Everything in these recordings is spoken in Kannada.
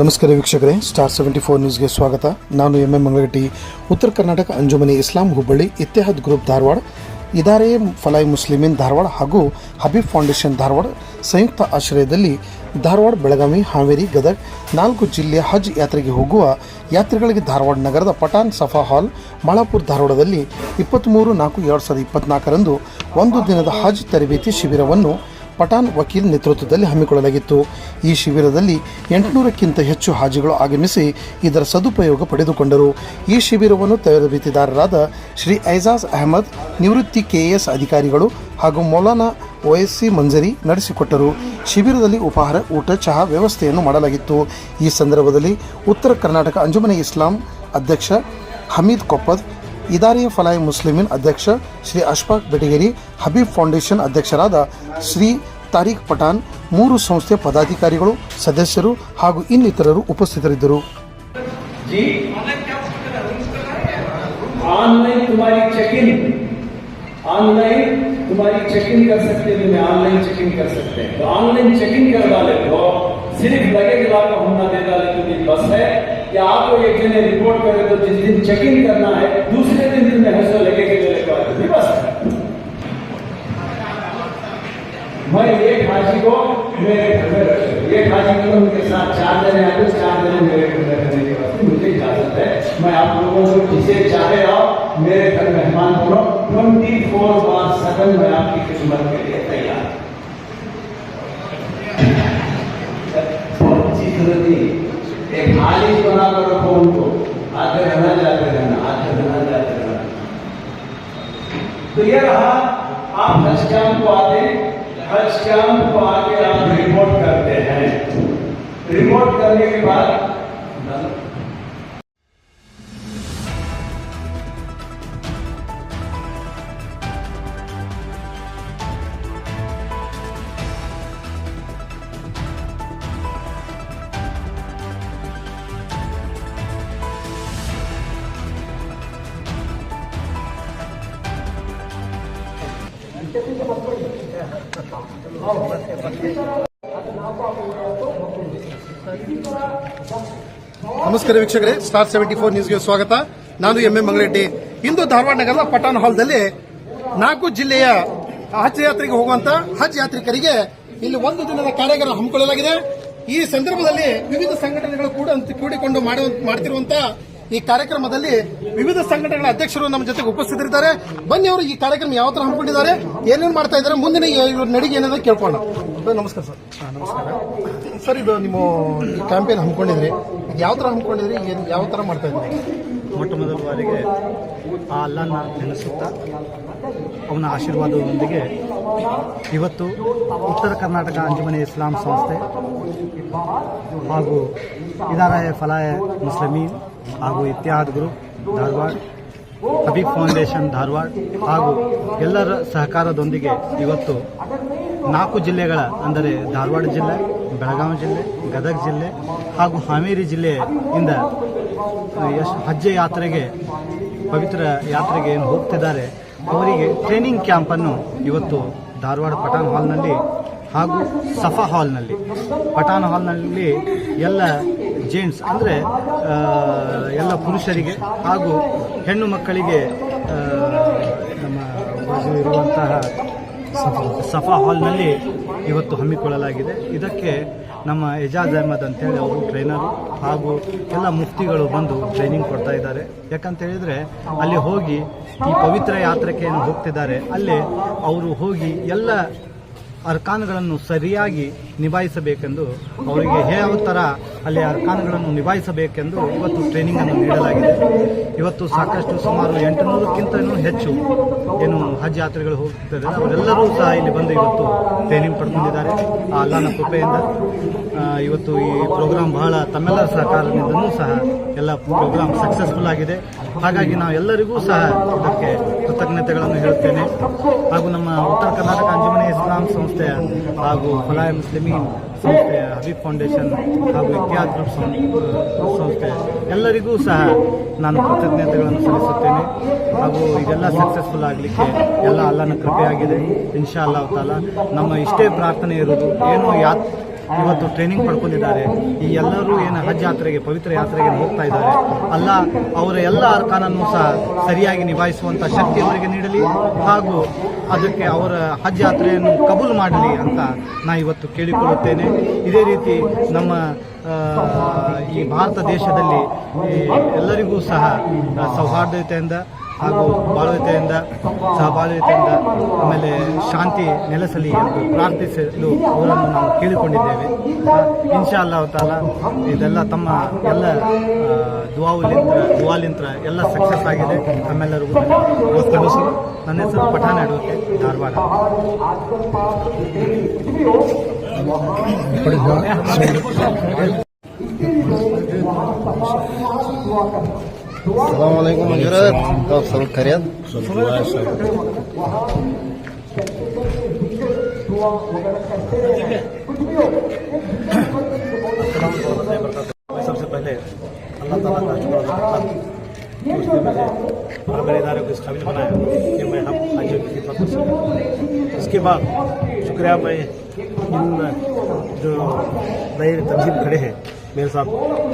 ನಮಸ್ಕಾರ ವೀಕ್ಷಕರೇ ಸ್ಟಾರ್ ಸೆವೆಂಟಿ ಫೋರ್ ನ್ಯೂಸ್ಗೆ ಸ್ವಾಗತ. ನಾನು ಎಂ ಎಂ ಮಂಗಳಗಟ್ಟಿ. ಉತ್ತರ ಕರ್ನಾಟಕ, ಅಂಜುಮನಿ, ಇಸ್ಲಾಂ, ಹುಬ್ಬಳ್ಳಿ, ಇತ್ತೆಹದ್ ಗ್ರೂಪ್ ಧಾರವಾಡ, ಇದಾರೆ ಫಲಾಯ್ ಮುಸ್ಲಿಮಿನ್ ಧಾರವಾಡ ಹಾಗೂ ಹಬೀಬ್ ಫೌಂಡೇಶನ್ ಧಾರವಾಡ ಸಂಯುಕ್ತ ಆಶ್ರಯದಲ್ಲಿ ಧಾರವಾಡ, ಬೆಳಗಾವಿ, ಹಾವೇರಿ, ಗದಗ್ ನಾಲ್ಕು ಜಿಲ್ಲೆಯ ಹಜ್ ಯಾತ್ರೆಗೆ ಹೋಗುವ ಯಾತ್ರಿಗಳಿಗೆ ಧಾರವಾಡ ನಗರದ ಪಠಾನ್ ಸಫಾ ಹಾಲ್ ಮಾಳಾಪುರ್ ಧಾರವಾಡದಲ್ಲಿ ಇಪ್ಪತ್ತ್ಮೂರು ನಾಲ್ಕು ಎರಡು ಸಾವಿರದ ಇಪ್ಪತ್ನಾಲ್ಕರಂದು ಒಂದು ದಿನದ ಹಜ್ ತರಬೇತಿ ಶಿಬಿರವನ್ನು ಪಠಾಣ್ ವಕೀಲ್ ನೇತೃತ್ವದಲ್ಲಿ ಹಮ್ಮಿಕೊಳ್ಳಲಾಗಿತ್ತು. ಈ ಶಿಬಿರದಲ್ಲಿ ಎಂಟುನೂರಕ್ಕಿಂತ ಹೆಚ್ಚು ಹಾಜಿಗಳು ಆಗಮಿಸಿ ಇದರ ಸದುಪಯೋಗ ಪಡೆದುಕೊಂಡರು. ಈ ಶಿಬಿರವನ್ನು ತರಬೇತಿದಾರರಾದ ಶ್ರೀ ಐಜಾಜ್ ಅಹಮದ್, ನಿವೃತ್ತಿ ಕೆಎಎಸ್ ಅಧಿಕಾರಿಗಳು ಹಾಗೂ ಮೌಲಾನಾ ಒಎಸ್ಸಿ ಮಂಜರಿ ನಡೆಸಿಕೊಟ್ಟರು. ಶಿಬಿರದಲ್ಲಿ ಉಪಹಾರ, ಊಟ, ಚಹಾ ವ್ಯವಸ್ಥೆಯನ್ನು ಮಾಡಲಾಗಿತ್ತು. ಈ ಸಂದರ್ಭದಲ್ಲಿ ಉತ್ತರ ಕರ್ನಾಟಕ ಅಂಜುಮನೆ ಇಸ್ಲಾಂ ಅಧ್ಯಕ್ಷ ಹಮೀದ್ ಕೊಪ್ಪದ್ ಇದಾರಿಯ ಫಲಾಯ್ ಮುಸ್ಲಿಮಿನ್ ಅಧ್ಯಕ್ಷ ಶ್ರೀ ಅಶ್ಫಾಕ್ ಬೆಟಗೇರಿ ಹಬೀಬ್ ಫೌಂಡೇಶನ್ ಅಧ್ಯಕ್ಷರಾದ ಶ್ರೀ ತಾರೀಖ್ ಪಠಾಣ್ ಮೂರು ಸಂಸ್ಥೆ ಪದಾಧಿಕಾರಿಗಳು ಸದಸ್ಯರು ಹಾಗೂ ಇನ್ನಿತರರು ಉಪಸ್ಥಿತರಿದ್ದರು जी ऑनलाइन तुम्हारी चेक इन ऑनलाइन तुम्हारी चेक इन कर सकते हो मैं ऑनलाइन चेक इन कर सकते हैं तो ऑनलाइन चेक इन करवा लेते हो सिर्फ लगेज लाकर होना दे डाले तो दिन बस है कि आपको एक जने रिपोर्ट करे तो जिस दिन चेक इन करना है, दूसरे दिन तुम्हें हंसो लगेज लेके आए तो भी बस। मैं एक हाजी को मेरे घर में रख एक हाजी को उनके साथ चार जने आते चार जने मेरे घर में रहने के वास्ते मुझे इजाज़त है। मैं आप लोगों को जिसे चाहे आओ मेरे घर मेहमान बनो। ट्वेंटी फोर बार सेवन में आपकी खिदमत के लिए तैयार बहुत सूरत एक मालिश बना कर रखो उनको आते रहना, जाते रहना, आते रहना, जाते रहना। तो ये रहा, आप हज कैंप को आते हज कैंप को आके आप रिपोर्ट करते हैं। रिपोर्ट करने के बाद ನಮಸ್ಕಾರ ವೀಕ್ಷಕರೇ ಸ್ಟಾರ್ ಸೆವೆಂಟಿ ಫೋರ್ ನ್ಯೂಸ್ಗೆ ಸ್ವಾಗತ. ನಾನು ಎಂ ಎಂ ಮಂಗರೆಡ್ಡಿ ಇಂದು ಧಾರವಾಡ ನಗರದ ಪಟ್ಟಣ ಹಾಲ್ದಲ್ಲಿ ನಾಲ್ಕು ಜಿಲ್ಲೆಯ ಹಜ್ ಯಾತ್ರೆಗೆ ಹೋಗುವಂತ ಹಜ್ ಯಾತ್ರಿಕರಿಗೆ ಇಲ್ಲಿ ಒಂದು ದಿನದ ಕಾರ್ಯಾಗಾರ ಹಮ್ಮಿಕೊಳ್ಳಲಾಗಿದೆ. ಈ ಸಂದರ್ಭದಲ್ಲಿ ವಿವಿಧ ಸಂಘಟನೆಗಳು ಕೂಡ ಕೂಡಿಕೊಂಡು ಮಾಡುವಂತ ಈ ಕಾರ್ಯಕ್ರಮದಲ್ಲಿ ವಿವಿಧ ಸಂಘಟನೆಗಳ ಅಧ್ಯಕ್ಷರು ನಮ್ಮ ಜೊತೆಗೆ ಉಪಸ್ಥಿತರಿದ್ದಾರೆ. ಬನ್ನಿ ಅವರು ಈ ಕಾರ್ಯಕ್ರಮ ಯಾವ ತರ ಹಮ್ಮಿಕೊಂಡಿದ್ದಾರೆ, ಏನೇನು ಮಾಡ್ತಾ ಇದ್ದಾರೆ, ಮುಂದಿನ ಇವ್ರ ನಡಿಗೆ ಏನಾದ್ರು ಕೇಳ್ಕೊಳ್ಳೋಣ. ನಮಸ್ಕಾರ ಸರ್. ನಮಸ್ಕಾರ. ಸರ್, ಇದು ನಿಮ್ಮ ಕ್ಯಾಂಪೇನ್ ಹಮ್ಮಿಕೊಂಡಿದ್ರಿ. ಯಾವ ತರ ಹಮ್ಮಿಕೊಂಡಿದ್ರಿ, ಏನು ಯಾವ ತರ ಮಾಡ್ತಾ ಇದ್ರಿ? ಮೊಟ್ಟ ಮೊದಲ ಬಾರಿಗೆ ಆ ಅಲ್ಲನ್ನ ನೆನೆಸುತ್ತಾ ಅವನ ಆಶೀರ್ವಾದದೊಂದಿಗೆ ಇವತ್ತು ಉತ್ತರ ಕರ್ನಾಟಕ ಅಂಜುಮನೆ ಇಸ್ಲಾಂ ಸಂಸ್ಥೆ ಹಾಗೂ ಇದಾರಾಯ ಫಲಾಯ ಮುಸ್ಲಿಮೀನ್ ಹಾಗೂ ಇತ್ಯಾದ್ ಗ್ರೂಪ್ ಧಾರವಾಡ ಹಬೀಬ್ ಫೌಂಡೇಶನ್ ಧಾರವಾಡ ಹಾಗೂ ಎಲ್ಲರ ಸಹಕಾರದೊಂದಿಗೆ ಇವತ್ತು ನಾಲ್ಕು ಜಿಲ್ಲೆಗಳ ಅಂದರೆ ಧಾರವಾಡ ಜಿಲ್ಲೆ ಬೆಳಗಾವಿ ಜಿಲ್ಲೆ, ಗದಗ ಜಿಲ್ಲೆ ಹಾಗೂ ಹಾವೇರಿ ಜಿಲ್ಲೆಯಿಂದ ಎಷ್ಟು ಹಜ್ಜೆ ಯಾತ್ರೆಗೆ, ಪವಿತ್ರ ಯಾತ್ರೆಗೆ ಏನು ಹೋಗ್ತಿದ್ದಾರೆ, ಅವರಿಗೆ ಟ್ರೈನಿಂಗ್ ಕ್ಯಾಂಪನ್ನು ಇವತ್ತು ಧಾರವಾಡ ಪಠಾಣ್ ಹಾಲ್ನಲ್ಲಿ ಹಾಗೂ ಸಫಾ ಹಾಲ್ನಲ್ಲಿ ಪಠಾಣ್ ಹಾಲ್ನಲ್ಲಿ ಎಲ್ಲ ಜೆಂಟ್ಸ್ ಅಂದರೆ ಎಲ್ಲ ಪುರುಷರಿಗೆ ಹಾಗೂ ಹೆಣ್ಣು ಮಕ್ಕಳಿಗೆ ನಮ್ಮ ಇರುವಂತಹ ಸಫಾ ಹಾಲ್ನಲ್ಲಿ ಇವತ್ತು ಹಮ್ಮಿಕೊಳ್ಳಲಾಗಿದೆ. ಇದಕ್ಕೆ ನಮ್ಮ ಎಜಾಜ್ ಅಹಮದ್ ಅಂತೇಳಿ ಅವರು ಟ್ರೈನರು ಹಾಗೂ ಎಲ್ಲ ಮುಕ್ತಿಗಳು ಬಂದು ಟ್ರೈನಿಂಗ್ ಕೊಡ್ತಾ ಇದ್ದಾರೆ. ಯಾಕಂತ ಹೇಳಿದ್ರೆ ಅಲ್ಲಿ ಹೋಗಿ ಈ ಪವಿತ್ರ ಯಾತ್ರಕ್ಕೆ ಹೋಗ್ತಿದ್ದಾರೆ. ಅಲ್ಲೇ ಅವರು ಹೋಗಿ ಎಲ್ಲ ಅರ್ಕಾನ್ಗಳನ್ನು ಸರಿಯಾಗಿ ನಿಭಾಯಿಸಬೇಕೆಂದು ಅವರಿಗೆ ಯಾವ ಥರ ಅಲ್ಲಿ ಅರ್ಕಾನ್ಗಳನ್ನು ನಿಭಾಯಿಸಬೇಕೆಂದು ಇವತ್ತು ಟ್ರೈನಿಂಗ್ ಅನ್ನು ನೀಡಲಾಗಿದೆ. ಇವತ್ತು ಸಾಕಷ್ಟು ಸುಮಾರು ಎಂಟುನೂರಕ್ಕಿಂತಲೂ ಹೆಚ್ಚು ಏನು ಹಜ್ ಯಾತ್ರೆಗಳು ಹೋಗ್ತಿದ್ದಾರೆ. ಅವರೆಲ್ಲರೂ ಸಹ ಇಲ್ಲಿ ಬಂದು ಇವತ್ತು ಟ್ರೈನಿಂಗ್ ಪಡ್ಕೊಂಡಿದ್ದಾರೆ. ಆ ಅಲ್ಲಾನ ಕೃಪೆಯಿಂದ ಇವತ್ತು ಈ ಪ್ರೋಗ್ರಾಂ ಬಹಳ ತಮ್ಮೆಲ್ಲರ ಸಹಕಾರದಿಂದಲೂ ಸಹ ಎಲ್ಲ ಪ್ರೋಗ್ರಾಮ್ ಸಕ್ಸಸ್ಫುಲ್ ಆಗಿದೆ. ಹಾಗಾಗಿ ನಾವು ಎಲ್ಲರಿಗೂ ಸಹ ಇದಕ್ಕೆ ಕೃತಜ್ಞತೆಗಳನ್ನು ಹೇಳುತ್ತೇನೆ. ಹಾಗೂ ನಮ್ಮ ಉತ್ತರ ಕರ್ನಾಟಕ ಅಂಜುಮನಿ ಇಸ್ಲಾಂ ಸಂಸ್ಥೆಯ ಹಾಗೂ ಫಲಾಯ ಮುಸ್ಲಿಮೀನ್ ಸಂಸ್ಥೆಯ ಹಬೀಬ್ ಫೌಂಡೇಶನ್ ಹಾಗೂ ಇತ್ಯಾದ ಗ್ರೂಪ್ ಸಂಸ್ಥೆ ಎಲ್ಲರಿಗೂ ಸಹ ನಾನು ಕೃತಜ್ಞತೆಗಳನ್ನು ಸಲ್ಲಿಸುತ್ತೇನೆ. ಹಾಗೂ ಇದೆಲ್ಲ ಸಕ್ಸಸ್ಫುಲ್ ಆಗಲಿಕ್ಕೆ ಎಲ್ಲ ಅಲ್ಲನ ಕೃಪೆಯಾಗಿದೆ. ಇನ್ಶಾ ಅಲ್ಲಾಹ್ ತಾಲ, ನಮ್ಮ ಇಷ್ಟೇ ಪ್ರಾರ್ಥನೆ ಇರೋದು ಏನು ಯಾತ್ ಇವತ್ತು ಟ್ರೈನಿಂಗ್ ಪಡ್ಕೊಂಡಿದ್ದಾರೆ. ಈ ಎಲ್ಲರೂ ಏನು ಹಜ್ ಯಾತ್ರೆಗೆ, ಪವಿತ್ರ ಯಾತ್ರೆಗೆ ಹೋಗ್ತಾ ಇದ್ದಾರೆ. ಅಲ್ಲ, ಅವರ ಎಲ್ಲ ಅರ್ಕಾನನ್ನು ಸಹ ಸರಿಯಾಗಿ ನಿಭಾಯಿಸುವಂಥ ಶಕ್ತಿ ಅವರಿಗೆ ನೀಡಲಿ ಹಾಗೂ ಅದಕ್ಕೆ ಅವರ ಹಜ್ ಯಾತ್ರೆಯನ್ನು ಕಬೂಲ್ ಮಾಡಲಿ ಅಂತ ನಾ ಇವತ್ತು ಕೇಳಿಕೊಳ್ಳುತ್ತೇನೆ. ಇದೇ ರೀತಿ ನಮ್ಮ ಈ ಭಾರತ ದೇಶದಲ್ಲಿ ಎಲ್ಲರಿಗೂ ಸಹ ಸೌಹಾರ್ದತೆಯಿಂದ ಹಾಗೂ ಬಾಳ್ವತೆಯಿಂದ ಸಹಬಾಳ್ವತೆಯಿಂದ ಆಮೇಲೆ ಶಾಂತಿ ನೆಲೆಸಲಿ ಎಂದು ಪ್ರಾರ್ಥಿಸಲು ಅವರನ್ನು ನಾವು ಕೇಳಿಕೊಂಡಿದ್ದೇವೆ. ಇನ್ಶಾ ಅಲ್ಲಾಹ್ ತಾಲ ಇದೆಲ್ಲ ತಮ್ಮ ಎಲ್ಲ ದುವಾಲಿಂತ್ರ ದುವಾಲಿಂತ್ರ ಎಲ್ಲ ಸಕ್ಸಸ್ ಆಗಿದೆ. ಹೆಸರು ನನ್ನ ಹೆಸರು ಪಠಾಣ ಇಡುತ್ತೆ Dharwad. Assalamualaikum Mujurat. Kau salut kalian? सबसे पहले अल्लाह ताला का शुक्र अदा करता हूँ उसने मुझे मेरे इदारे को इस काबिल बनाया कि मैं हम हाजियों की खिदमत कर सकूँ इसके बाद शुक्रिया मैं इन जो नए तंजीम खड़े हैं मेरे साथ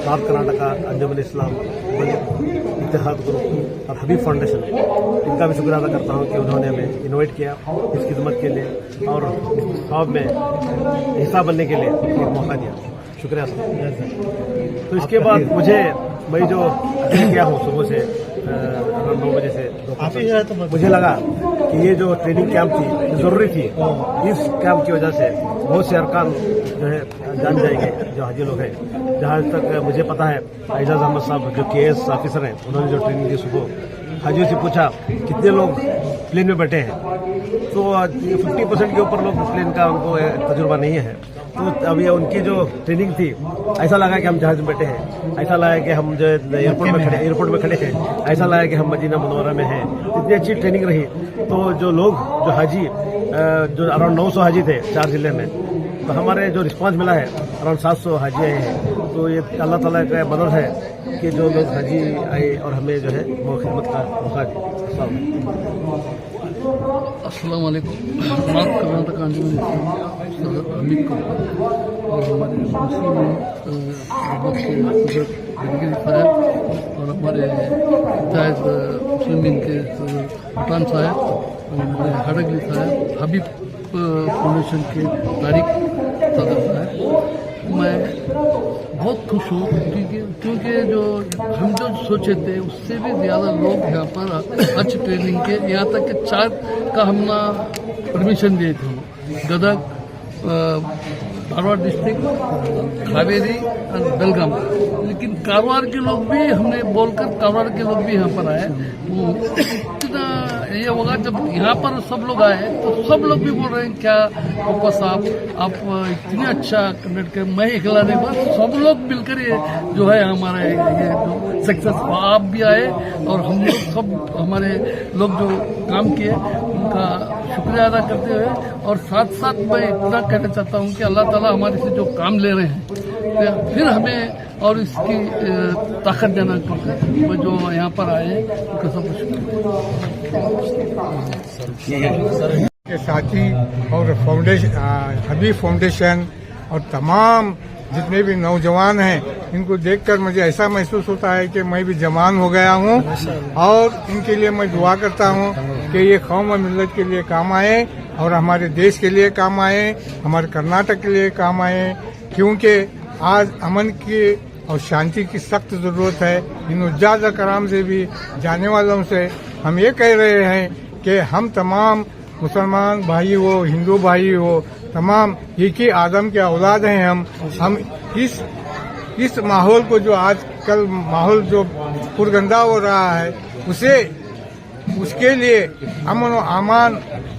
नॉर्थ कर्नाटका अंजुमन इस्लाम इतिहाद ग्रुप और हबीब फाउंडेशन इनका भी शुक्रिया अदा करता हूँ कि उन्होंने हमें इन्वाइट किया इस खिदमत के लिए और सवाब में हिस्सा बनने के लिए एक मौका दिया। शुक्रिया सर। तो इसके बाद मुझे मैं जो गया हूँ सुबह से नौ बजे से तक, मुझे लगा कि ये जो ट्रेनिंग कैंप थी ज़रूरी थी इस कैंप की वजह से बहुत से अरकान जो है, जान जाएँगे जो हाजी लोग हैं। जहाँ तक मुझे पता है, एजाज अहमद साहब जो के ऑफिसर हैं, उन्होंने जो ट्रेनिंग दी सुबह हाजियों से पूछा, कितने लोग प्लेन में बैठे हैं? तो फिफ्टी परसेंट के ऊपर लोग प्लेन का उनको तजुर्बा नहीं है। तो अब अभी उनकी जो ट्रेनिंग थी, ऐसा लगा कि हम जहाज़ में बैठे हैं। ऐसा लगा कि हम जो एयरपोर्ट में खड़े, एयरपोर्ट में खड़े हैं। ऐसा लगा कि हम मदीना मनोरा में हैं। इतनी अच्छी ट्रेनिंग रही। तो जो लोग, जो हाजी जो अराउंड 900 हाजी थे, चार ज़िले में हमारे जो रिस्पांस मिला है, अराउंड 700 हाजी आए हैं तो ये अल्लाह ताला का मदद है कि जो लोग हाजी आए और हमें जो है वो खिदमत का मौका और हमारे और हमारे के पठान साहब हमारे हबीब फाउंडेशन के तारीख सदर साहब मैं बहुत खुश हूँ क्योंकि क्योंकि जो हम जो सोचे थे उससे भी ज़्यादा लोग यहाँ पर अच्छी ट्रेनिंग के यहाँ तक कि चार का हमने परमिशन दिए थे। गदग अ, धारवाड़ डिस्ट्रिक्ट कावेरी और बेलगाम। लेकिन कारवार के लोग भी हमने बोलकर कारवार के लोग भी यहाँ पर आए। इतना ये होगा जब यहाँ पर सब लोग आए तो सब लोग भी बोल रहे हैं, क्या पप्पा साहब, आप इतने अच्छा कंडक्ट कर मैं अकेला नहीं बस सब लोग मिलकर ये जो है हमारा, ये जो सक्सेस आप भी आए और हम लोग सब, हमारे लोग जो काम किए, उनका शुक्रिया अदा करते हुए, और साथ साथ मैं इतना कहना चाहता हूँ कि अल्लाह ताला हमारे से जो काम ले रहे हैं फिर हमें और इसकी ताकत देना जो यहाँ पर आए उनका सब शुक्रिया के साथी और फाउंडेशन हबीब फाउंडेशन और तमाम जितने भी नौजवान हैं, इनको देखकर मुझे ऐसा महसूस होता है कि मैं भी जवान हो गया हूँ। और इनके लिए मैं दुआ करता हूँ कि ये कौम और मिलत के लिए काम आए और हमारे देश के लिए काम आए, हमारे कर्नाटक के लिए काम आए, क्योंकि आज अमन की और शांति की सख्त ज़रूरत है। इन उज्जाज कराम से भी, जाने वालों से हम ये कह रहे हैं कि हम तमाम मुसलमान भाई हो, हिंदू भाई हो, तमाम एक ही आदम के औलाद हैं हम। हम इस इस माहौल को जो आजकल माहौल जो पुरगंदा हो रहा है, उसे, उसके लिए अमन और अमान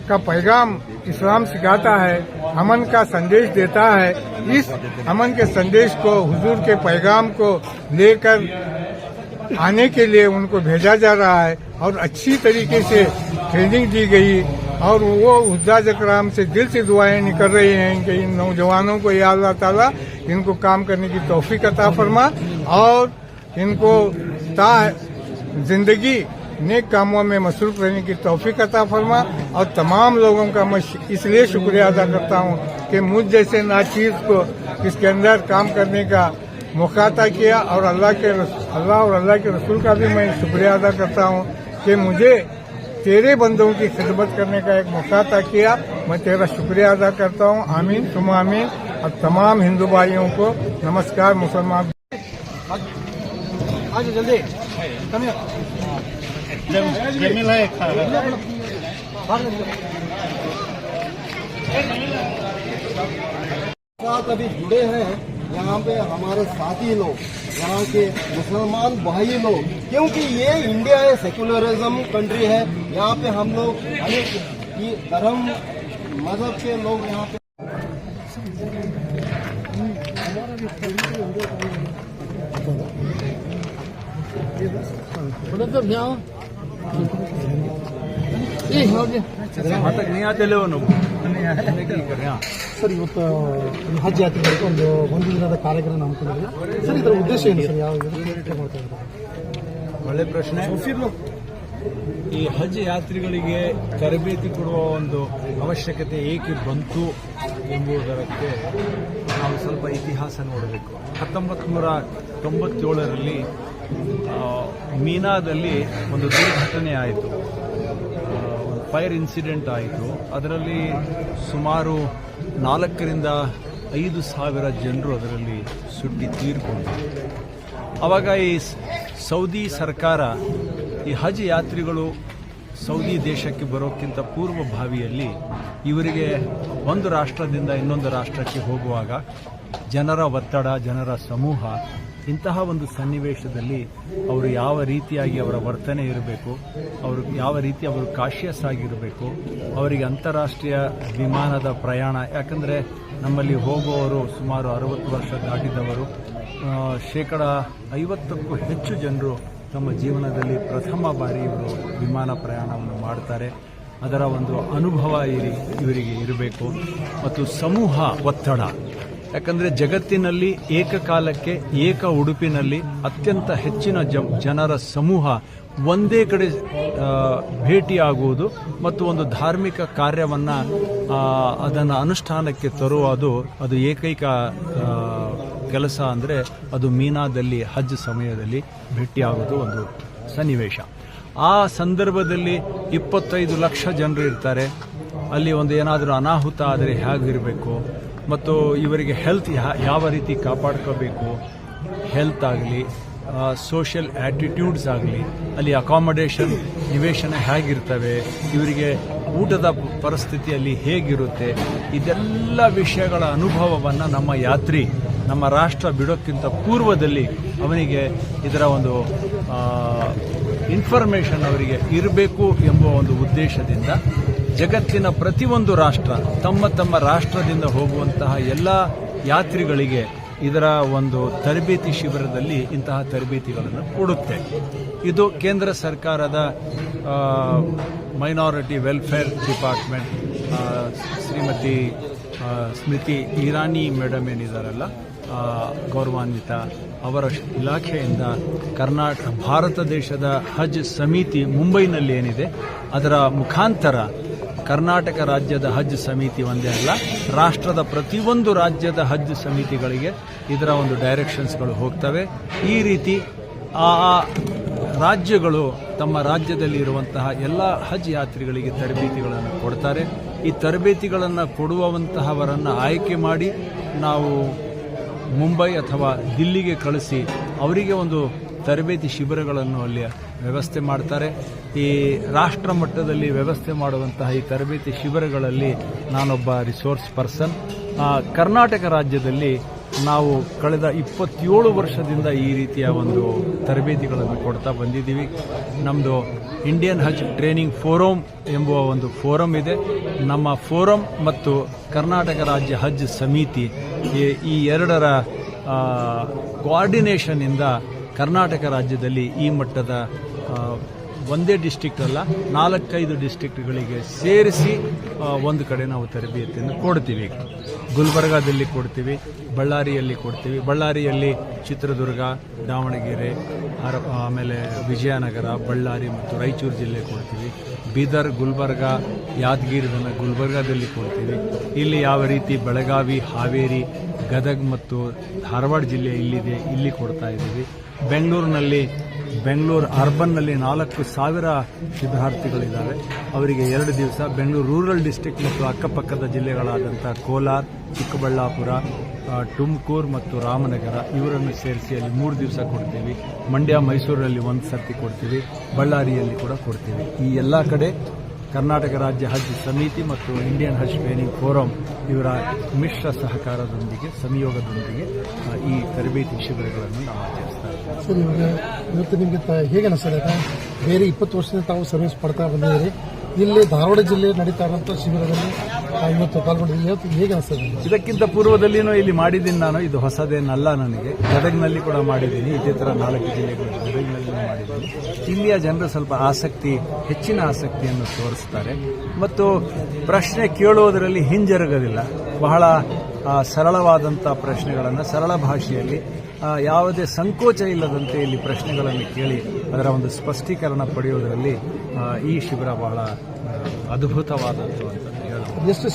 का पैगाम इस्लाम सिखाता है, अमन का संदेश देता है। इस अमन के संदेश को, हुजूर के पैगाम को लेकर आने के लिए उनको भेजा जा रहा है और अच्छी तरीके से ट्रेनिंग दी गई और वो उज्जाज कराम से दिल से दुआएँ निकल रही हैं कि इन नौजवानों को या अल्लाह ताला इनको काम करने की तौफीक अता फरमा और इनको ता ज़िंदगी नेक कामों में मसरूफ रहने की तौफीक अता फरमा और तमाम लोगों का मैं इसलिए शुक्रिया अदा करता हूँ कि मुझ जैसे नाचीज को इसके अंदर काम करने का मौका अता किया और अल्लाह के अल्लाह और अल्लाह के रसूल का भी मैं शुक्रिया अदा करता हूँ कि मुझे तेरे बंदों की खिदमत करने का एक मौका अता किया। मैं तेरा शुक्रिया अदा करता हूँ। आमीन तुम आमीन। और तमाम हिंदू भाइयों को नमस्कार, मुसलमान। आज जल्दी। कम साथ अभी जुड़े हैं यहाँ पे हमारे साथी लोग यहाँ के मुसलमान भाई लोग क्योंकि ये इंडिया है सेकुलरिज्म कंट्री है यहाँ पे हम लोग अनेक धर्म मज़हब के लोग यहाँ पे। मतलब यहाँ ಸರ್, ಇವತ್ತು ಹಜ್ ಯಾತ್ರೆ ಒಂದು ಒಂದು ದಿನದ ಕಾರ್ಯಕ್ರಮ ಹಮ್ಮಿಕೊಂಡಿದ್ದೀವಿ. ಸರ್, ಇದರ ಉದ್ದೇಶ ಏನು ಸರ್? ಯಾವ ಒಳ್ಳೆ ಪ್ರಶ್ನೆ. ಈ ಹಜ್ ಯಾತ್ರಿಗಳಿಗೆ ತರಬೇತಿ ಕೊಡುವ ಒಂದು ಅವಶ್ಯಕತೆ ಏಕೆ ಬಂತು ಎಂಬುದಕ್ಕೆ ನಾವು ಸ್ವಲ್ಪ ಇತಿಹಾಸ ನೋಡಬೇಕು. ಹತ್ತೊಂಬತ್ತು ನೂರ ತೊಂಬತ್ತೇಳರಲ್ಲಿ ಮೀನಾದಲ್ಲಿ ಒಂದು ದುರ್ಘಟನೆ ಆಯಿತು. ಫೈರ್ ಇನ್ಸಿಡೆಂಟ್ ಆಯಿತು. ಅದರಲ್ಲಿ ಸುಮಾರು ನಾಲ್ಕರಿಂದ ಐದು ಸಾವಿರ ಜನರು ಅದರಲ್ಲಿ ಸುಟ್ಟಿ ತೀರ್ಕೊಂಡರು. ಆವಾಗ ಈ ಸೌದಿ ಸರ್ಕಾರ ಈ ಹಜ್ ಯಾತ್ರಿಗಳು ಸೌದಿ ದೇಶಕ್ಕೆ ಬರೋಕ್ಕಿಂತ ಪೂರ್ವಭಾವಿಯಲ್ಲಿ ಇವರಿಗೆ ಒಂದು ರಾಷ್ಟ್ರದಿಂದ ಇನ್ನೊಂದು ರಾಷ್ಟ್ರಕ್ಕೆ ಹೋಗುವಾಗ ಜನರ ಒತ್ತಡ, ಜನರ ಸಮೂಹ ಇಂತಹ ಒಂದು ಸನ್ನಿವೇಶದಲ್ಲಿ ಅವರು ಯಾವ ರೀತಿಯಾಗಿ ಅವರ ವರ್ತನೆ ಇರಬೇಕು, ಅವರು ಯಾವ ರೀತಿ ಅವರು ಕಾಶಿಯಸ್ ಆಗಿರಬೇಕು, ಅವರಿಗೆ ಅಂತಾರಾಷ್ಟ್ರೀಯ ವಿಮಾನದ ಪ್ರಯಾಣ, ಯಾಕಂದರೆ ನಮ್ಮಲ್ಲಿ ಹೋಗುವವರು ಸುಮಾರು ಅರವತ್ತು ವರ್ಷ ದಾಟಿದವರು ಶೇಕಡ ಐವತ್ತಕ್ಕೂ ಹೆಚ್ಚು ಜನರು ತಮ್ಮ ಜೀವನದಲ್ಲಿ ಪ್ರಥಮ ಬಾರಿ ಇವರು ವಿಮಾನ ಪ್ರಯಾಣವನ್ನು ಮಾಡ್ತಾರೆ. ಅದರ ಒಂದು ಅನುಭವ ಇರಿ, ಇವರಿಗೆ ಇರಬೇಕು. ಮತ್ತು ಸಮೂಹ ಒತ್ತಡ. ಯಾಕಂದರೆ ಜಗತ್ತಿನಲ್ಲಿ ಏಕಕಾಲಕ್ಕೆ ಏಕ ಉಡುಪಿನಲ್ಲಿ ಅತ್ಯಂತ ಹೆಚ್ಚಿನ ಜನರ ಸಮೂಹ ಒಂದೇ ಕಡೆ ಭೇಟಿಯಾಗುವುದು ಮತ್ತು ಒಂದು ಧಾರ್ಮಿಕ ಕಾರ್ಯವನ್ನು ಅದನ್ನು ಅನುಷ್ಠಾನಕ್ಕೆ ತರುವುದು ಅದು ಏಕೈಕ ಕೆಲಸ ಅಂದರೆ ಅದು ಮೀನಾದಲ್ಲಿ, ಹಜ್ ಸಮಯದಲ್ಲಿ ಭೇಟಿಯಾಗೋದು ಒಂದು ಸನ್ನಿವೇಶ. ಆ ಸಂದರ್ಭದಲ್ಲಿ ಇಪ್ಪತ್ತೈದು ಲಕ್ಷ ಜನರು ಇರ್ತಾರೆ. ಅಲ್ಲಿ ಒಂದು ಏನಾದರೂ ಅನಾಹುತ ಆದರೆ ಹೇಗಿರಬೇಕು? ಮತ್ತು ಇವರಿಗೆ ಹೆಲ್ತ್ ಯಾವ ರೀತಿ ಕಾಪಾಡ್ಕೋಬೇಕು? ಹೆಲ್ತ್ ಆಗಲಿ ಸೋಷಿಯಲ್ ಆ್ಯಟಿಟ್ಯೂಡ್ಸ್ ಆಗಲಿ, ಅಲ್ಲಿ ಅಕಾಮಡೇಷನ್ ನಿವೇಶನ ಹೇಗಿರ್ತವೆ? ಇವರಿಗೆ ಊಟದ ಪರಿಸ್ಥಿತಿಯಲ್ಲಿ ಹೇಗಿರುತ್ತೆ? ಇದೆಲ್ಲ ವಿಷಯಗಳ ಅನುಭವವನ್ನು ನಮ್ಮ ಯಾತ್ರಿ, ನಮ್ಮ ರಾಷ್ಟ್ರ ಬಿಡೋಕ್ಕಿಂತ ಪೂರ್ವದಲ್ಲಿ ಅವನಿಗೆ ಇದರ ಒಂದು ಇನ್ಫಾರ್ಮೇಷನ್ ಅವರಿಗೆ ಇರಬೇಕು ಎಂಬ ಒಂದು ಉದ್ದೇಶದಿಂದ ಜಗತ್ತಿನ ಪ್ರತಿಯೊಂದು ರಾಷ್ಟ್ರ ತಮ್ಮ ತಮ್ಮ ರಾಷ್ಟ್ರದಿಂದ ಹೋಗುವಂತಹ ಎಲ್ಲ ಯಾತ್ರಿಗಳಿಗೆ ಇದರ ಒಂದು ತರಬೇತಿ ಶಿಬಿರದಲ್ಲಿ ಇಂತಹ ತರಬೇತಿಗಳನ್ನು ಕೊಡುತ್ತೆ. ಇದು ಕೇಂದ್ರ ಸರ್ಕಾರದ minority welfare department Shrimati Smriti Irani madam ಏನಿದಾರಲ್ಲ ಗೌರವಾನ್ವಿತ ಅವರ ಇಲಾಖೆಯಿಂದ ಕರ್ನಾಟಕ ಭಾರತ ದೇಶದ ಹಜ್ ಸಮಿತಿ ಮುಂಬೈನಲ್ಲಿ ಏನಿದೆ, ಅದರ ಮುಖಾಂತರ ಕರ್ನಾಟಕ ರಾಜ್ಯದ ಹಜ್ ಸಮಿತಿ ಒಂದೇ ಅಲ್ಲ, ರಾಷ್ಟ್ರದ ಪ್ರತಿಯೊಂದು ರಾಜ್ಯದ ಹಜ್ ಸಮಿತಿಗಳಿಗೆ ಇದರ ಒಂದು ಡೈರೆಕ್ಷನ್ಸ್ಗಳು ಹೋಗ್ತವೆ. ಈ ರೀತಿ ಆ ರಾಜ್ಯಗಳು ತಮ್ಮ ರಾಜ್ಯದಲ್ಲಿ ಇರುವಂತಹ ಎಲ್ಲ ಹಜ್ ಯಾತ್ರಿಗಳಿಗೆ ತರಬೇತಿಗಳನ್ನು ಕೊಡ್ತಾರೆ. ಈ ತರಬೇತಿಗಳನ್ನು ಕೊಡುವಂತಹವರನ್ನು ಆಯ್ಕೆ ಮಾಡಿ ನಾವು ಮುಂಬೈ ಅಥವಾ ದಿಲ್ಲಿಗೆ ಕಳಿಸಿ ಅವರಿಗೆ ಒಂದು ತರಬೇತಿ ಶಿಬಿರಗಳನ್ನು ಅಲ್ಲಿ ವ್ಯವಸ್ಥೆ ಮಾಡ್ತಾರೆ. ಈ ರಾಷ್ಟ್ರ ಮಟ್ಟದಲ್ಲಿ ವ್ಯವಸ್ಥೆ ಮಾಡುವಂತಹ ಈ ತರಬೇತಿ ಶಿಬಿರಗಳಲ್ಲಿ ನಾನೊಬ್ಬ ರಿಸೋರ್ಸ್ ಪರ್ಸನ್. ಕರ್ನಾಟಕ ರಾಜ್ಯದಲ್ಲಿ ನಾವು ಕಳೆದ ಇಪ್ಪತ್ತೇಳು ವರ್ಷದಿಂದ ಈ ರೀತಿಯ ಒಂದು ತರಬೇತಿಗಳನ್ನು ಕೊಡ್ತಾ ಬಂದಿದ್ದೀವಿ. ನಮ್ಮದು ಇಂಡಿಯನ್ ಹಜ್ ಟ್ರೈನಿಂಗ್ ಫೋರಮ್ ಎಂಬುವ ಒಂದು ಫೋರಮ್ ಇದೆ. ನಮ್ಮ ಫೋರಮ್ ಮತ್ತು ಕರ್ನಾಟಕ ರಾಜ್ಯ ಹಜ್ ಸಮಿತಿ ಈ ಎರಡರ ಕೋಆರ್ಡಿನೇಷನ್ನಿಂದ ಕರ್ನಾಟಕ ರಾಜ್ಯದಲ್ಲಿ ಈ ಮಟ್ಟದ ಒಂದೇ ಡಿಸ್ಟಿಕ್ಟ್ ಅಲ್ಲ, ನಾಲ್ಕೈದು ಡಿಸ್ಟಿಕ್ಟ್ಗಳಿಗೆ ಸೇರಿಸಿ ಒಂದು ಕಡೆ ನಾವು ತರಬೇತಿಯನ್ನು ಕೊಡ್ತೀವಿ. ಗುಲ್ಬರ್ಗಾದಲ್ಲಿ ಕೊಡ್ತೀವಿ, ಬಳ್ಳಾರಿಯಲ್ಲಿ ಕೊಡ್ತೀವಿ. ಬಳ್ಳಾರಿಯಲ್ಲಿ ಚಿತ್ರದುರ್ಗ, ದಾವಣಗೆರೆ ಆಮೇಲೆ ವಿಜಯನಗರ, ಬಳ್ಳಾರಿ ಮತ್ತು ರಾಯಚೂರು ಜಿಲ್ಲೆ ಕೊಡ್ತೀವಿ. ಬೀದರ್, ಗುಲ್ಬರ್ಗ, ಯಾದಗಿರಿದನ್ನು ಗುಲ್ಬರ್ಗಾದಲ್ಲಿ ಕೊಡ್ತೀವಿ. ಇಲ್ಲಿ ಯಾವ ರೀತಿ ಬೆಳಗಾವಿ, ಹಾವೇರಿ ಗದಗ್ ಮತ್ತು ಧಾರವಾಡ ಜಿಲ್ಲೆ ಇಲ್ಲಿದೆ, ಇಲ್ಲಿ ಕೊಡ್ತಾ ಇದ್ದೀವಿ. ಬೆಂಗಳೂರಿನಲ್ಲಿ, ಬೆಂಗಳೂರು ಅರ್ಬನ್ನಲ್ಲಿ ನಾಲ್ಕು ಸಾವಿರ ಶಿಬಿರಾರ್ಥಿಗಳಿದ್ದಾರೆ ಅವರಿಗೆ ಎರಡು ದಿವಸ ಬೆಂಗಳೂರು ರೂರಲ್ ಡಿಸ್ಟಿಕ್ ಮತ್ತು ಅಕ್ಕಪಕ್ಕದ ಜಿಲ್ಲೆಗಳಾದಂಥ ಕೋಲಾರ, ಚಿಕ್ಕಬಳ್ಳಾಪುರ ತುಮಕೂರು ಮತ್ತು ರಾಮನಗರ, ಇವರನ್ನು ಸೇರಿಸಿ ಅಲ್ಲಿ ಮೂರು ದಿವಸ ಕೊಡ್ತೀವಿ. ಮಂಡ್ಯ ಮೈಸೂರಲ್ಲಿ ಒಂದು ಸರ್ತಿ ಕೊಡ್ತೀವಿ. ಬಳ್ಳಾರಿಯಲ್ಲಿ ಕೂಡ ಕೊಡ್ತೀವಿ. ಈ ಎಲ್ಲ ಕಡೆ ಕರ್ನಾಟಕ ರಾಜ್ಯ ಹಜ್ ಸಮಿತಿ ಮತ್ತು ಇಂಡಿಯನ್ ಹಜ್ ಟ್ರೈನಿಂಗ್ ಫೋರಂ ಇವರ ಮಿಶ್ರ ಸಹಕಾರದೊಂದಿಗೆ ಸಂಯೋಗದೊಂದಿಗೆ ಈ ತರಬೇತಿ ಶಿಬಿರಗಳನ್ನು ನಾವು ಆಚರಿಸ್ತಾ ಇದ್ದೀವಿ. ಇವತ್ತು ನಿಮಗೆ ಹೇಗೆ ಅನಿಸ್ತದೆ? ಬೇರೆ ಇಪ್ಪತ್ತು ವರ್ಷದಿಂದ ತಾವು ಸರ್ವಿಸ್ ಪಡ್ತಾ ಬಂದಿದ್ದೀರಿ. ಇಲ್ಲಿ ಧಾರವಾಡ ಜಿಲ್ಲೆ ನಡೀತಾ ಶಿಬಿರದಲ್ಲಿ ಇವತ್ತು ಪಾಲ್ಗೊಂಡಿದ್ದೀನಿ ಹೇಗೆ ಅನಿಸ್ತದೆ? ಇದಕ್ಕಿಂತ ಪೂರ್ವದಲ್ಲಿನೂ ಇಲ್ಲಿ ಮಾಡಿದ್ದೀನಿ ನಾನು. ಇದು ಹೊಸದೇನಲ್ಲ ನನಗೆ. ಗದಗ್ನಲ್ಲಿ ಕೂಡ ಮಾಡಿದ್ದೀನಿ. ಇದೇ ಥರ ನಾಲ್ಕು ಜಿಲ್ಲೆಗಳು ಗದಗ್ನಲ್ಲಿ ಮಾಡಿದ್ದೀನಿ. ಇಲ್ಲಿಯ ಜನರು ಸ್ವಲ್ಪ ಆಸಕ್ತಿ, ಹೆಚ್ಚಿನ ಆಸಕ್ತಿಯನ್ನು ತೋರಿಸ್ತಾರೆ. ಮತ್ತು ಪ್ರಶ್ನೆ ಕೇಳುವುದರಲ್ಲಿ ಹಿಂಜರುಗೋದಿಲ್ಲ. ಬಹಳ ಸರಳವಾದಂಥ ಪ್ರಶ್ನೆಗಳನ್ನು ಸರಳ ಭಾಷೆಯಲ್ಲಿ ಯಾವುದೇ ಸಂಕೋಚ ಇಲ್ಲದಂತೆ ಇಲ್ಲಿ ಪ್ರಶ್ನೆಗಳನ್ನು ಕೇಳಿ ಅದರ ಒಂದು ಸ್ಪಷ್ಟೀಕರಣ ಪಡೆಯುವುದರಲ್ಲಿ ಈ ಶಿಬಿರ ಬಹಳ ಅದ್ಭುತವಾದದ್ದು ಅಂತ ಎಷ್ಟು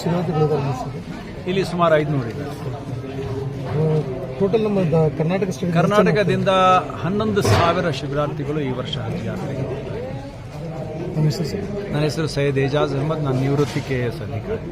ಇಲ್ಲಿ ಸುಮಾರು ಐದುನೂರು ಇದೆ. ಟೋಟಲ್ ನಮ್ಮ ಕರ್ನಾಟಕ ಕರ್ನಾಟಕದಿಂದ ಹನ್ನೊಂದು ಸಾವಿರ ಶಿಬಿರಾರ್ಥಿಗಳು ಈ ವರ್ಷ ಹಜ್ ಯಾತ್ರೆಗೆ ಸರ್? ನನ್ನ ಹೆಸರು ಸೈಯದ್ ಏಜಾಜ್ ಅಹಮದ್. ನಾನು ನಿವೃತ್ತಿ ಕೆ ಎಸ್ ಅಧಿಕಾರಿ.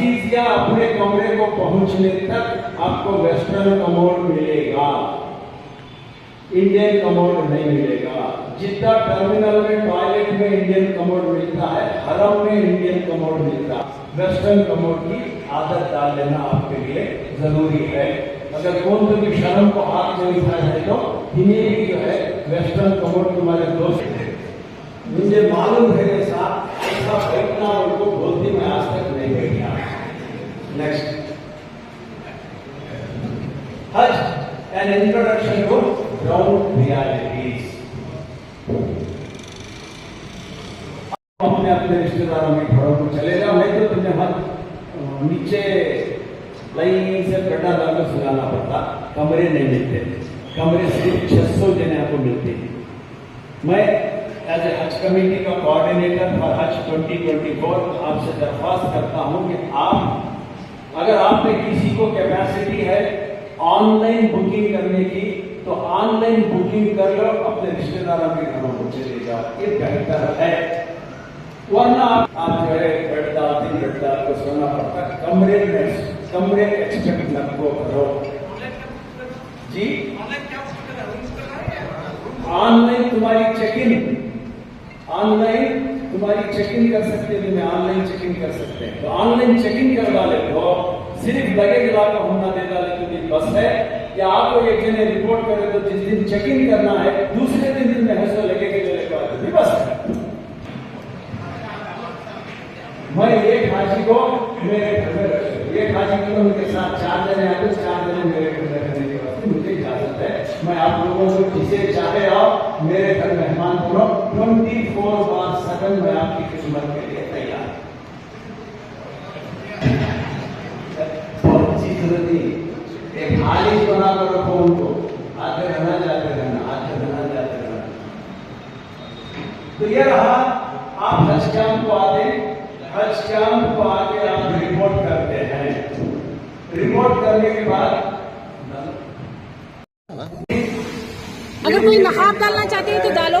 अजीजिया अपने कमरे को पहुँचने तक आपको वेस्टर्न कमोड मिलेगा। इंडियन कमोड नहीं मिलेगा। जितना टर्मिनल में, टॉयलेट में इंडियन कमोड मिलता है, हरम में इंडियन कमोड मिलता है। वेस्टर्न कमोड की आदत डाल लेना आपके लिए ज़रूरी है। अगर कौन तो भी शर्म को हाथ में उठाया है तो इन्हें जो है, वेस्टर्न कमोड तुम्हारे दोस्त है। मुझे मालूम है ये साहब ऐसा बैठना उनको बोलती मैं आज तक next Hajj, an introduction to ground realities. अपने अपने रिश्तेदारों के घरों को चले जाओ नहीं तो तुम्हें हर नीचे लाइन से गड्ढा डालकर सुलाना पड़ता। कमरे नहीं मिलते। कमरे सिर्फ़ छह सौ जने आपको मिलते हैं। मैं एज ए हज कमेटी का कोऑर्डिनेटर फॉर हज 2024 आपसे दरख्वास्त करता हूँ कि आप अगर आप में किसी को कैपेसिटी है ऑनलाइन बुकिंग करने की तो ऑनलाइन बुकिंग कर लो अपने रिश्तेदारों के घरों को चले जाओ। ये बेहतर है। वरना आप आप जो है बेटदार दिन बेटदार को सोना पड़ता है। कमरे में कमरे एक्सपेक्ट न को करो। जी? ऑनलाइन तुम्हारी चेक इन ऑनलाइन तुम्हारी चेक इन कर सकते हो मैं ऑनलाइन चेक इन कर सकते हैं। तो ऑनलाइन चेक इन करवा ले तो सिर्फ़ लगेज ला का होना देता, लेकिन ये बस है या आपको एक जने रिपोर्ट करे तो जिस दिन चेकिंग करना है, दूसरे दिन दिन में है सो लगेगा जो लेकर बस मैं एक हाजी को मेरे घर में एक हाजी को तो उनके साथ चार जने आते चार जने मेरे घर में रहने के वास्ते मुझे इजाज़त है। मैं आप लोगों को जिसे चाहे आओ मेरे घर मेहमान बनो। ट्वेंटी फोर बार सेवन मैं आपकी खिदमत के लिए तैयार। बहुत चीज़ नहीं एक खाली बना कर रखो उनको। आते रहना, जाते रहना, आते रहना, जाते रहना। तो ये रहा, आप हज कैंप को आते, हज कैंप को आके आप रिपोर्ट करते हैं। रिपोर्ट करने के बाद अगर कोई नकाब डालना चाहते हैं तो डालो।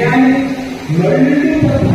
बिरयानी मल्टी पर